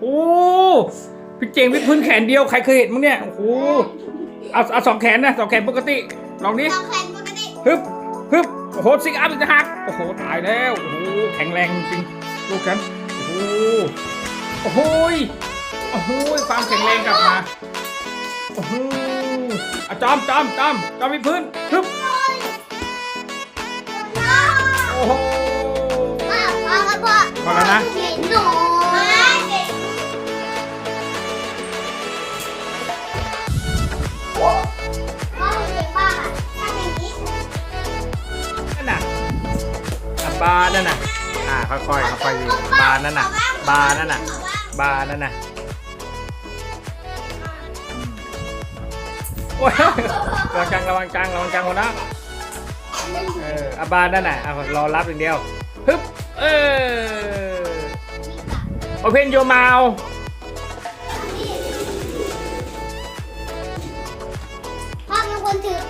โอ้พี่เจงวิดพื้นแขนเดียวใครเคยเห็นมั้งเนี่ยโอ้โหเอาเอาสองแขนนะสองแขนปกติลองนี้เราแข่งปกติฮึบฮึบโอ้โหซิกอัพอีกจะหักโอ้โหตายแล้วโอ้โหแข็งแรงจริงๆลูกฉันโอ้โหโอ้โหยโอ้โหยความแข็งแรงกลับมาโอ้โหอะจอมจอมจอมจอมวิดพื้นฮึบโอ้โห พ่อพ่อครับพ่อพอแล้วนะ เห็นหนู บาร์นั่นน่ะอ่าค่อยๆค่อยๆดีบาร์นั่นน่ะบาร์นั่นน่ะบาร์นั่นน่ะอืมโอ้ยระวังจังระวังจังระวังจังคนนะเอออาบาร์นั่นน่ะเอารอรับอย่างเดียวฮึบเออโอเพนโยมาวพ่อเป็นคนถือ